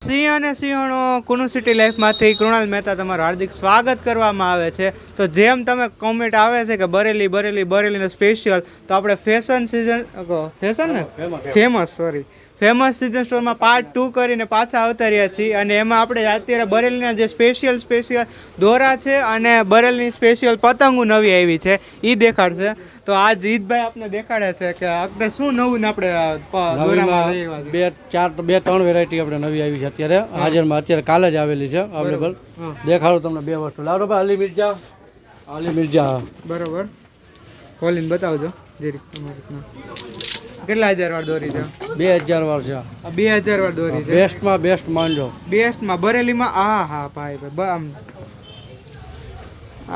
સિંહ અને સિંહણો કુનુ સિટી લાઈફમાંથી કૃણાલ મહેતા તમારું હાર્દિક સ્વાગત કરવામાં આવે છે. તો જેમ તમે કોમેન્ટ આવે છે કે બરેલી બરેલી બરેલીનો સ્પેશિયલ તો આપણે ફેશન સિઝન ફેશન ને? ફેમસ સોરી ફેમસ સિઝન સ્ટોરમાં પાર્ટ ટુ કરીને પાછા અવતર્યા છીએ અને એમાં આપણે અત્યારે બરેલીના જે સ્પેશિયલ સ્પેશિયલ દોરા છે અને બરેલીની સ્પેશિયલ પતંગો નવી આવી છે. એ દેખાડશે. તો આ ઈદભાઈ આપણે દેખાડે છે કે આપણે શું નવું ને આપણે. બે ચાર બે ત્રણ વેરાયટી આપણે નવી આવી છે અત્યારે. હાજરમાં અત્યારે કાલે જ આવેલી છે અવેલેબલ દેખાડું તમને બે વસ્તુ. લાવો ભાઈ અલી મિર્જા. અલી મિર્જા બરોબર. ખોલીને બતાવજો તમારી કેટલા હજાર વાર દોરી છે? બે હજાર વાર છે. બે હજાર વાર દોરી છે. બેસ્ટમાં બેસ્ટ માનજો બેસ્ટમાં બરેલીમાં આ હા ભાઈ ભાઈ આમ.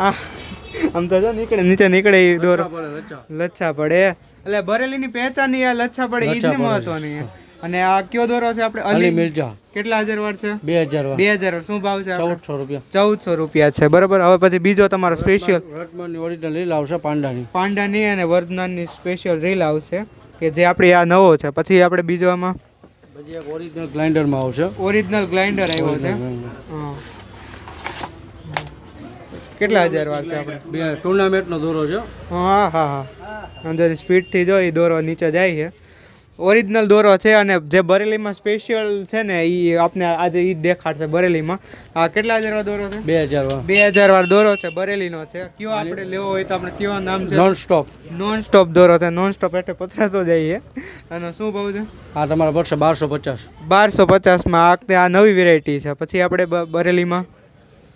આ આમ તો જો નીકળે નીચે નીકળે એ દોર. લચ્છા. પડે એટલે બરેલીની પહેચાન આ લચ્છા પડે એ જ મહત્વની અને આ કયો દોરો છે આપણે? અલી મિર્જા. કેટલા હજાર વાર છે? બે હજાર વાર બે હજાર શું ભાવ છે ચૌદસો રૂપિયા. ચૌદસો રૂપિયા છે. બરાબર. હવે પછી બીજો તમારો સ્પેશિયલ રટમનની ઓરિજિનલ રીલ આવશે પાંડાની. પાંડાની અને વર્ધનાની સ્પેશિયલ રીલ આવશે કે જે આપણી આ નવો છે. પછી આપણે બીજો આમાં પછી એક ઓરિજિનલ ગ્લાઇન્ડરમાં આવશે. ઓરિજિનલ ગ્લાઇન્ડર આવ્યો છે. હા. કેટલા હજાર વાર છે આપણે? ટુર્નામેન્ટનો દોરો છે હા. હા હા અંદર સ્પીડથી જો એ દોરો નીચે જાય છે. ઓરિજિનલ દોરો છે અને જે બરેલીમાં સ્પેશિયલ છે ને એ આપને આજે એ દેખાડશે બરેલીમાં. આ કેટલા હજાર વાર દોરો છે? બે હજાર વાર બે હજાર વાર દોરો છે બરેલીનો છે. કયો આપણે લેવો હોય તો આપણે કયો નામ છે? નોન સ્ટોપ નોન સ્ટોપ દોરો છે. નોન સ્ટોપ એટલે પથરાતો જઈએ. અને શું ભાવ છે? આ તમારા પડશે બારસો પચાસ. બારસો પચાસમાં આ આ નવી વેરાયટી છે. પછી આપણે બરેલીમાં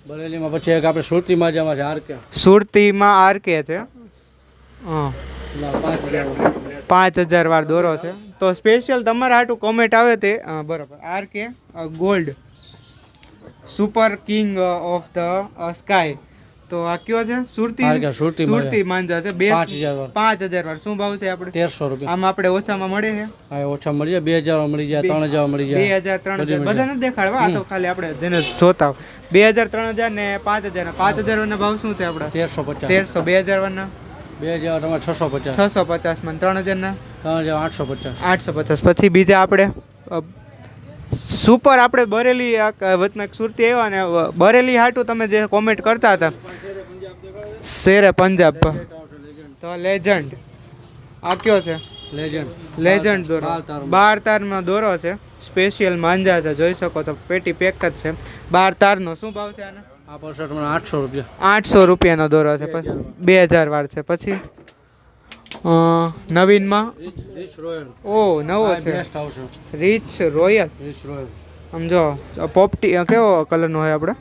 બરેલીમાં પછી એક આપણે સુરતી જવા છે આર કે. સુરતીમાં આરકે છે. હા. પાંચ હજાર વાર દોરો છે. તો સ્પેશિયલ તમારા હાટું કોમેન્ટ આવે તે બરાબર બરોબર. R K gold super king of the sky તો આ કયો છે? સુરતી? સુરતી માજા સુરતી માંજા છે. બે પાંચ હજાર વાર હજાર શું ભાવ છે આપણે? તેરસો રૂપિયા. આમ આપણે ઓછામાં મળે છે? હા ઓછા મળી જાય. બે હજાર મળી જાય ત્રણ હજાર મળી બે જાય હજાર ત્રણ બધી હજાર. બધા નથી દેખાડવા? આ તો ખાલી આપણે જેને જોતા. બે હજાર ત્રણ હજાર ને પાંચ હજાર. પાંચ હજાર વાળના ભાવ શું છે આપણે? તેરસો પચાસ. તેરસો. બે હજાર વાળના? બે હજાર તમારે છસો પચાસ. છસો પચાસમાં ત્રણ હજારના? ત્રણ હજાર આઠસો પચાસ. આઠસો પચાસ. પછી બીજા આપણે સુપર આપણે બરેલી આ ક- વચમાં એક સુરતી આવ્યા ને બરેલી હાટું તમે જે કોમેન્ટ કરતા હતા. શેરે પંજાબ. તો લેજન્ડ આ કયો છે? લેજન્ડ લેજન્ડ દોરો. બાર તારમાં. તારનો દોરો છે. સ્પેશિયલ માંજા છે. જોઈ શકો તો પેટી પેક જ છે. બાર તારનો શું ભાવ છે આનો? આ પડશે આઠસો રૂપિયા. આઠસો રૂપિયાનો દોરો છે. પછી બે હજાર વાર છે. પછી? નવીનમાં? રીચ રીચ રોયલ ઓ નવો છે. રીચ રોયલ રીચ રોયલ સમજો પોપટી કેવો કલરનો હોય આપણે?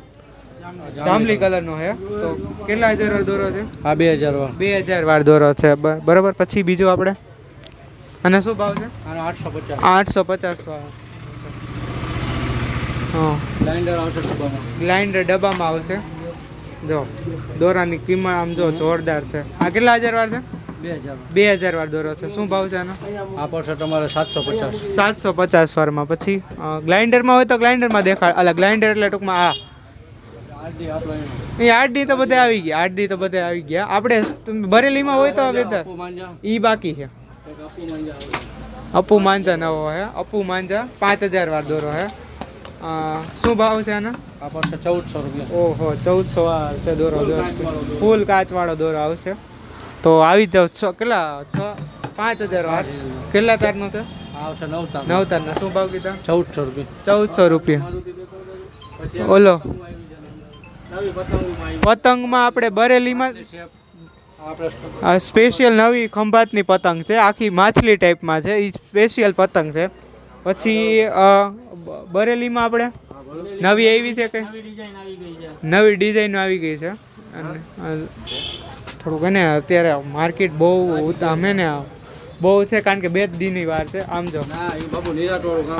જાંબલી. કલરનો છે તો કેટલા હજાર વાર દોરો છે? આ બે હજાર વાર બે હજાર વાર દોરો છે બરાબર. પછી બીજું આપણે? અને શું ભાવ છે? આઠસો પચાસ. આઠસો પચાસ હા. ગ્લાઇન્ડર ડબ્બામાં. આવશે. જો દોરાની કિંમત આમ જો જોરદાર છે. આ કેટલા હજાર વાર છે? બે હજાર વાર દોરો છે. શું ભાવ છે આનો? આ પડશે તમારે સાતસો પચાસ. સાતસો પચાસ વારમાં. પછી ગ્લાઇન્ડરમાં હોય તો ગ્લાઇન્ડરમાં દેખાડ. અલા ગ્લાઇન્ડર એટલે ટૂંકમાં આ. એનો. તો બધે આવી ગયા. આઠ તો બધે આવી ગયા. આપણે બરેલીમાં હોય તો વેધર. ઈ બાકી છે. અપુ માંજા આવશે અપુ માંજા નવો હે. અપુ માંજા પાંચ હજાર વાર દોરો હે. શું ભાવ છે આના? આ પડશે ચૌદસો રૂપિયા. ઓહો ચૌદસો આ છે દોરો. ફૂલ કાચવાળો દોરો આવશે. તો આવી જાવ છ કેટલા? છ? પાંચ હજાર વાર કેટલા તારનો છે? આવશે નવ તાર નવ તારના. શું ભાવ કીધા? ચૌદસો રૂપિયા. ચૌદસો રૂપિયા. ઓલો. પતંગમાં આપણે બરેલીમાં આ સ્પેશિયલ નવી ખંભાતની પતંગ છે. આખી માછલી ટાઈપમાં છે. એ સ્પેશિયલ પતંગ છે. પછી બરેલીમાં આપણે નવી આવી છે કે? નવી ડિઝાઇન આવી ગઈ છે. અને થોડુંક એને અત્યારે માર્કેટ બહુ અમે ને બહુ છે કારણ કે બે જ દીની વાર છે આમ જો.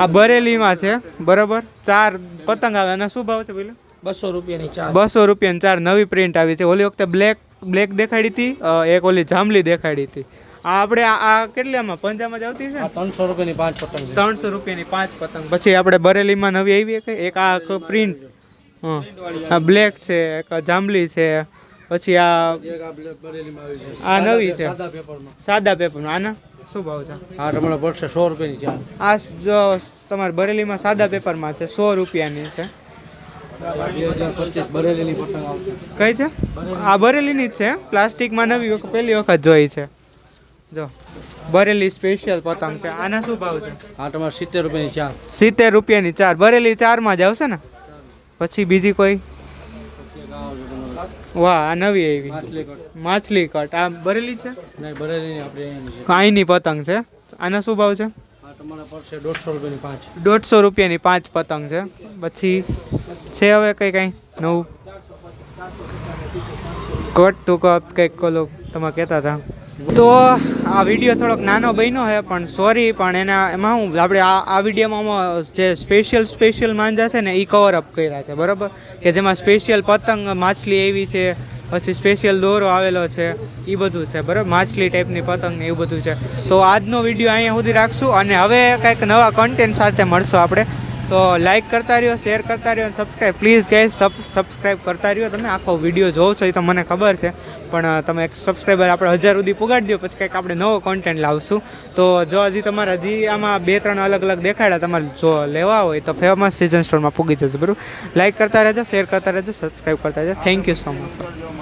આ બરેલીમાં છે બરાબર? ચાર પતંગ આવે અને શું ભાવ છે પેલો બસો રૂપિયાની ચાર. બસો રૂપિયાની ચાર નવી પ્રિન્ટ આવી છે. ઓલી વખતે બ્લેક બ્લેક દેખાડી હતી એક ઓલી જાંબલી દેખાડી હતી. આ આપણે આ કેટલામાં? પંજામાં જ આવતી છે? ને ત્રણસો રૂપિયાની પાંચ પતંગ ત્રણસો રૂપિયાની પાંચ પતંગ. પછી આપણે બરેલીમાં નવી આવી કે એક આ પ્રિન્ટ હા. આ બ્લેક છે એક આ જાંબલી છે પછી આ આ નવી છે. સાદા પેપરમાં. આના શું ભાવ છે? આ તમને પડશે સો રૂપિયાની છે. આ જો તમારે બરેલીમાં સાદા પેપરમાં છે સો રૂપિયાની છે. કઈ છે? આ બરેલીની જ છે. પ્લાસ્ટિકમાં નવી વખત પહેલી વખત જોઈ છે. જો બરેલી સ્પેશિયલ પતંગ છે. આના શું ભાવ છે? આ તમારે સિત્તેર રૂપિયાની ચાર. સિત્તેર રૂપિયાની ચાર. બરેલી ચારમાં જ આવશે ને? પછી બીજી કોઈ? વાહ આ નવી આવી. માછલી કટ આ બરેલી છે? અહીંની પતંગ છે. આના શું ભાવ છે? દોઢસો રૂપિયાની પાંચ. પાંચ પતંગ છે. પછી છે હવે કંઈ કંઈ નવું? કટ તો કપ કંઈક કોલો તમે કહેતા હતા. તો આ વીડિયો થોડોક નાનો બન્યો છે, પણ સોરી પણ એના એમાં હું, આપણે આ આ વિડીયોમાં જે સ્પેશિયલ સ્પેશિયલ માંજા છે ને એ કવર અપ કર્યા છે, બરાબર? કે જેમાં સ્પેશિયલ પતંગ માછલી એવી છે, પછી સ્પેશિયલ દોરો આવેલો છે એ બધું છે, બરાબર? માછલી ટાઈપની પતંગ ને એવું બધું છે. તો આજનો વીડિયો અહીંયા સુધી રાખશું, અને હવે કંઈક નવા કન્ટેન્ટ સાથે મળશું આપણે. તો લાઈક કરતા રહ્યો શેર કરતા રહ્યો અને સબસ્ક્રાઈબ પ્લીઝ સબ સબસ્ક્રાઈબ કરતા રહ્યો. તમે આખો વીડિયો જોવો છો એ તો મને ખબર છે. પણ તમે એક સબસ્ક્રાઈબર આપણે હજાર સુધી પુગાડી દો, પછી કંઈક આપણે નવો કોન્ટેન્ટ લાવશું. તો જો હજી તમારે હજી આમાં બે ત્રણ અલગ અલગ દેખાડ્યા તમારે જો લેવા હોય તો ફેમસ સિઝન સ્ટોરમાં પૂગી જશે બરાબર? લાઈક કરતા રહેજો શેર કરતા રહેજો સબસ્ક્રાઈબ કરતા રહેજો. Thank you so much